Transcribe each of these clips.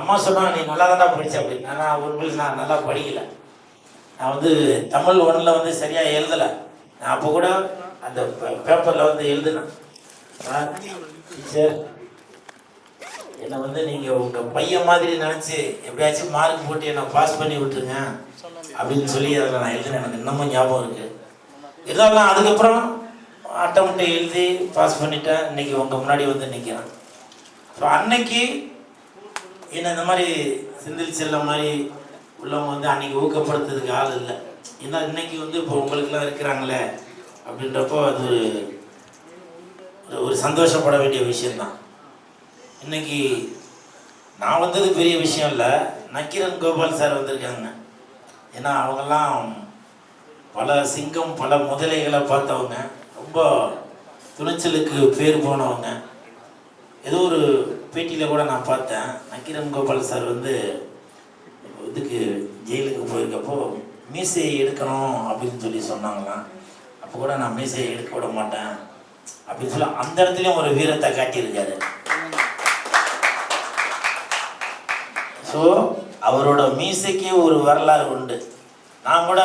அம்மா சொன்னாங்க நீ நல்லா தான்டா படித்த அப்படின்னு ஆனால் உண்மையில் நான் நல்லா படிக்கல. நான் வந்து தமிழ் ஒன்றில் வந்து சரியாக எழுதலை. நான் அப்போ கூட அந்த பேப்பரில் வந்து எழுதினேன். டீச்சர் என்னை வந்து நீங்கள் உங்கள் பையன் மாதிரி நினச்சி எப்படியாச்சும் மார்க் போட்டு என்னை பாஸ் பண்ணி விட்டுருங்க அப்படின்னு சொல்லி அதில் நான் எழுதினேன். எனக்கு இன்னமும் ஞாபகம் இருக்குது இருந்தாலும் அதுக்கப்புறம் அட்டம்ப்ட்டை எழுதி பாஸ் பண்ணிட்டேன். இன்றைக்கி உங்கள் முன்னாடி வந்து நிற்கிறேன் ஸோ அன்னைக்கு என்ன இந்த மாதிரி சிந்தில் செல்ல மாதிரி உள்ளவங்க வந்து அன்னைக்கு ஊக்கப்படுத்துறதுக்கு ஆள் இல்லை. ஏன்னா இன்னைக்கு வந்து இப்போ உங்களுக்குலாம் இருக்கிறாங்களே அப்படின்றப்போ அது ஒரு ஒரு- சந்தோஷப்பட வேண்டிய விஷயந்தான் இன்னைக்கு நான் வந்தது பெரிய விஷயம் இல்லை. நக்கீரன் கோபால் சார் வந்திருக்காங்க. ஏன்னா அவங்கெல்லாம் பல சிங்கம் பல முதலைகளை பார்த்தவங்க. ரொம்ப துணிச்சலுக்கு பேர் போனவங்க. ஏதோ ஒரு பேட்டியில் கூட நான் பார்த்தேன். நக்கீரன் கோபால் சார் வந்து இதுக்கு ஜெயிலுக்கு போயிருக்கப்போ மீசையை எடுக்கணும் அப்படின்னு சொல்லி சொன்னாங்களாம். அப்போ கூட நான் மீசையை எடுக்க விட மாட்டேன். அப்படின்னு சொல்லி அந்த இடத்துலையும் ஒரு வீரத்தை காட்டியிருக்காரு. ஸோ அவரோட மீசைக்கு ஒரு வரலாறு உண்டு. நான் கூட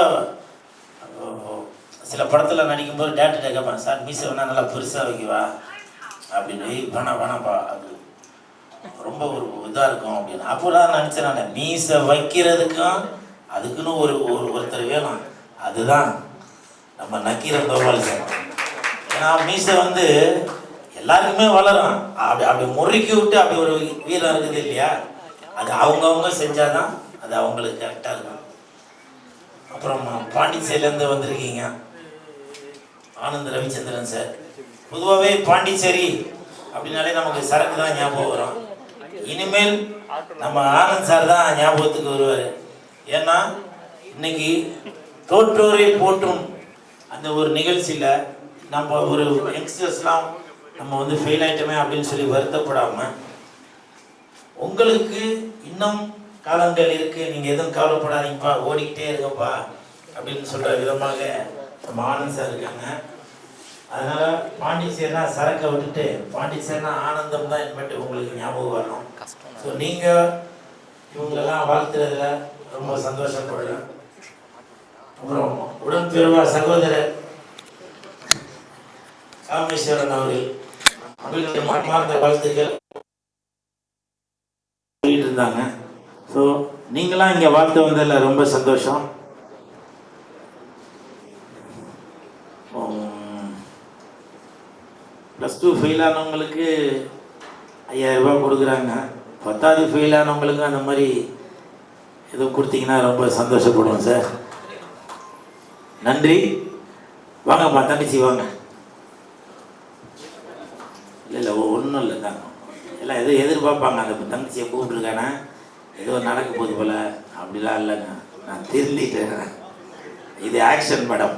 சில படத்தில் நடிக்கும்போது டேரக்டர் கேட்பேன் சார் மீசை வேணால் நல்லா பெருசாக வைக்கவா? அப்படின்னு. "ஏய், வேணாம் வேணாம்ப்பா. ரொம்ப ஒரு இதாக இருக்கும் அப்படின்னு. அப்போ தான் நினச்சேன் நான் மீசை வைக்கிறதுக்கும் அதுக்குன்னு ஒரு ஒரு ஒருத்தர் வேணும் அதுதான் நம்ம நக்கீரன் கோபால் சார். ஏன்னா மீசை வந்து எல்லாருக்குமே வளரும். அப்படி அப்படி முறுக்கி விட்டு அப்படி ஒரு வீரம் இருக்குது இல்லையா? அது அவங்கவுங்க செஞ்சாதான் அது அவங்களுக்கு கரெக்டாக இருக்கும். அப்புறம் பாண்டிச்சேரியிலேருந்து வந்திருக்கீங்க. ஆனந்த் ரவிச்சந்திரன் சார். பொதுவாகவே பாண்டிச்சேரி அப்படின்னாலே நமக்கு சரக்கு தான் ஞாபகம் வரும். இனிமேல் நம்ம ஆனந்த் சார் தான் ஞாபகத்துக்கு வருவார். ஏன்னா இன்னைக்கு தோற்றோரை போற்றும் அந்த ஒரு நிகழ்ச்சியில் நம்ம ஒரு யங்ஸ்டர்ஸ்லாம் நம்ம வந்து ஃபெயில் ஆயிட்டோமே அப்படின்னு சொல்லி வருத்தப்படாமல் உங்களுக்கு இன்னும் காலங்கள் இருக்குது நீங்கள் எதுவும் கவலைப்படாதீங்கப்பா ஓடிக்கிட்டே இருக்கப்பா அப்படின்னு சொல்கிற விதமாக நம்ம ஆனந்த் சார் இருக்காங்க. அதனால பாண்டிச்சேரினா சரக்கை விட்டுட்டு பாண்டிச்சேரினா ஆனந்தம் தான் என்பட்டு உங்களுக்கு ஞாபகம் வரணும். ஸோ நீங்க இவங்களெல்லாம் வாழ்த்துறதுல ரொம்ப சந்தோஷப்படுறேன். அப்புறம் உடன் பிறவா சகோதரர் காமேஸ்வரன் அவர்கள் அவர்களுடைய மனமார்ந்த வாழ்த்துக்கள் சொல்லிட்டு இருந்தாங்க. ஸோ நீங்களாம் இங்கே வாழ்த்து வந்ததில் ரொம்ப சந்தோஷம். ப்ளஸ் டூ ஃபெயில் ஆனவங்களுக்கு ஐயாயிரரூபா கொடுக்குறாங்க. பத்தாவது ஃபெயில் ஆனவங்களுக்கு அந்த மாதிரி எதுவும் கொடுத்தீங்கன்னா ரொம்ப சந்தோஷப்படுவோம் சார். நன்றி. வாங்கம்மா தங்கச்சி வாங்க. இல்லை இல்லை ஒன்றும் இல்லை தாங்க. எல்லாம் எதுவும் எதிர்பார்ப்பாங்க. அந்த தங்கச்சியை கூப்பிட்ருக்கானே ஏதோ நடக்க போகுது போல். அப்படிலாம் இல்லைங்க. நான் திருந்திட்டேன். இது ஆக்ஷன் மேடம்